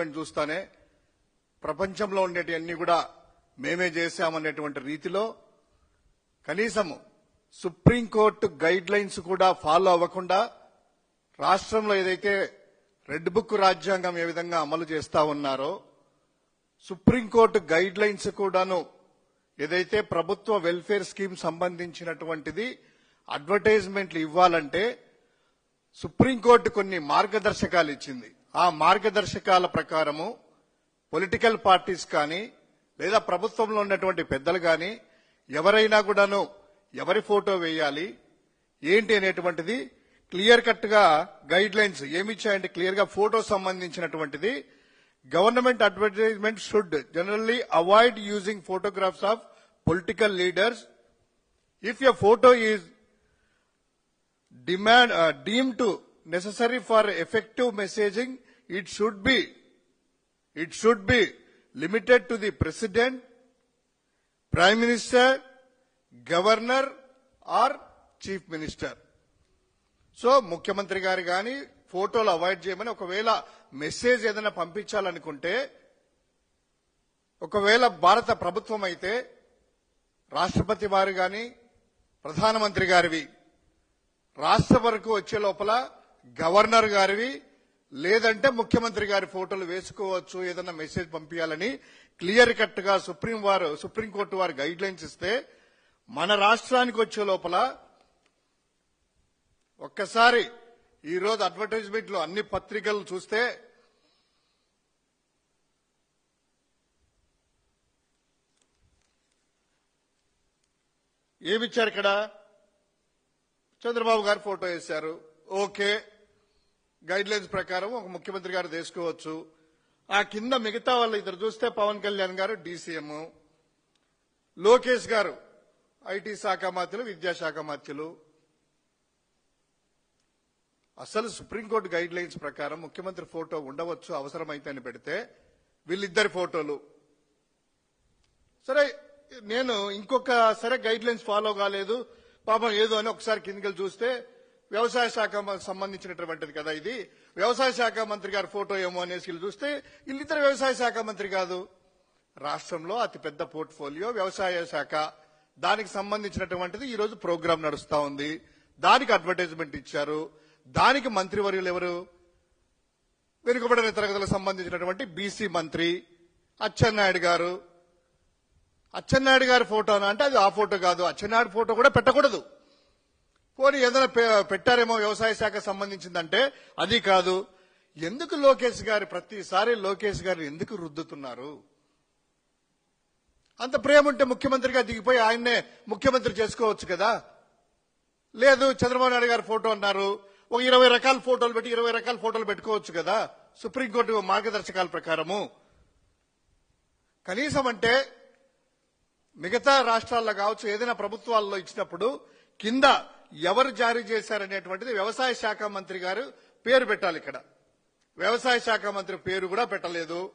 Advertisement చూస్తానే ప్రపంచంలో ఉండేటివన్నీ కూడా మేమే చేశామనేటువంటి రీతిలో కనీసము సుప్రీంకోర్టు గైడ్ లైన్స్ కూడా ఫాలో అవ్వకుండా రాష్ట్రంలో ఏదైతే రెడ్ బుక్ రాజ్యాంగం ఏ విధంగా అమలు చేస్తా ఉన్నారో సుప్రీంకోర్టు గైడ్ లైన్స్ కూడాను ఏదైతే ప్రభుత్వ వెల్ఫేర్ స్కీమ్ సంబంధించినటువంటిది అడ్వర్టైజ్మెంట్లు ఇవ్వాలంటే సుప్రీంకోర్టు కొన్ని మార్గదర్శకాలు ఇచ్చింది. ఆ మార్గదర్శకాల ప్రకారము పొలిటికల్ పార్టీస్ కానీ లేదా ప్రభుత్వంలో ఉన్నటువంటి పెద్దలు కానీ ఎవరైనా కూడాను ఎవరి ఫోటో వేయాలి ఏంటి అనేటువంటిది క్లియర్ కట్గా గైడ్ లైన్స్ ఏమిచ్చాయంటే క్లియర్గా ఫోటో సంబంధించినటువంటిది. Government advertisement should generally avoid using photographs of political leaders. If a photo is demand deem to necessary for effective messaging it should be it should be limited to the president prime minister governor or chief minister so ముఖ్యమంత్రి గారు కానీ ఫోటోలు avoid చేయమని ఒకవేళ message ఏదైనా పంపించాలనుకుంటే ఒకవేళ భారత ప్రభుత్వం అయితే రాష్ట్రపతి వారు కానీ ప్రధానమంత్రి గారివి రాష్ట్ర వరకు వచ్చే లోపల గవర్నర్ గారివి లేదంటే ముఖ్యమంత్రి గారి ఫోటోలు వేసుకోవచ్చు ఏదన్నా మెసేజ్ పంపించాలని క్లియర్ కట్గా సుప్రీం వారు సుప్రీంకోర్టు వారు గైడ్ లైన్స్ ఇస్తే మన రాష్ట్రానికి వచ్చే లోపల ఒక్కసారి ఈరోజు అడ్వర్టైజ్మెంట్లో అన్ని పత్రికలు చూస్తే ఏమిచ్చారు ఇక్కడ? చంద్రబాబు గారు ఫోటో వేశారు. ఓకే. గైడ్ లైన్స్ ప్రకారం ఒక ముఖ్యమంత్రి గారు తీసుకోవచ్చు. ఆ కింద మిగతా వాళ్ళు ఇద్దరు చూస్తే పవన్ కళ్యాణ్ గారు డీసీఎం. లోకేష్ గారు ఐటీ శాఖ మాత్రులు విద్యాశాఖ మాత్రులు. అసలు సుప్రీంకోర్టు గైడ్ లైన్స్ ప్రకారం ముఖ్యమంత్రి ఫోటో ఉండవచ్చు అవసరమైతే అని పెడితే వీళ్ళిద్దరి ఫోటోలు. సరే నేను ఇంకొక సరే గైడ్ లైన్స్ ఫాలో కాలేదు. పాపం ఏదో అని ఒకసారి కిందికి చూస్తే వ్యవసాయ శాఖ సంబంధించినటువంటిది కదా ఇది. వ్యవసాయ శాఖ మంత్రి గారి ఫోటో ఏమో అనేసి వీళ్ళు చూస్తే వీళ్ళిద్దరు వ్యవసాయ శాఖ మంత్రి కాదు. రాష్ట్రంలో అతిపెద్ద పోర్ట్ఫోలియో వ్యవసాయ శాఖ. దానికి సంబంధించినటువంటిది ఈ రోజు ప్రోగ్రాం నడుస్తా ఉంది. దానికి అడ్వర్టైజ్మెంట్ ఇచ్చారు. దానికి మంత్రివర్యులు ఎవరు? వెనుకబడిన తరగతులకు సంబంధించినటువంటి బీసీ మంత్రి అచ్చెన్నాయుడు గారు. అచ్చెన్నాయుడు గారి ఫోటోనా? అంటే అది ఆ ఫోటో కాదు. అచ్చెన్నాయుడు ఫోటో కూడా పెట్టకూడదు. పోనీ ఏదైనా పెట్టారేమో వ్యవసాయ శాఖ సంబంధించిందంటే అది కాదు. ఎందుకు లోకేష్ గారు ప్రతిసారి లోకేష్ గారు ఎందుకు రుద్దుతున్నారు? అంత ప్రేమ ఉంటే ముఖ్యమంత్రిగా దిగిపోయి ఆయన్నే ముఖ్యమంత్రి చేసుకోవచ్చు కదా? లేదు చంద్రబాబు నాయుడు గారి ఫోటో అన్నారు. ఒక ఇరవై రకాల ఫోటోలు పెట్టి ఇరవై రకాల ఫోటోలు పెట్టుకోవచ్చు కదా? సుప్రీంకోర్టు మార్గదర్శకాల ప్రకారము. కనీసం అంటే మిగతా రాష్ట్రాల్లో కావచ్చు ఏదైనా ప్రభుత్వాల్లో ఇచ్చినప్పుడు కింద ఎవరు జారీ చేశారనేటువంటిది వ్యవసాయ శాఖ మంత్రి గారు పేరు పెట్టాలి ఇక్కడ. వ్యవసాయ శాఖ మంత్రి పేరు కూడా పెట్టలేదు.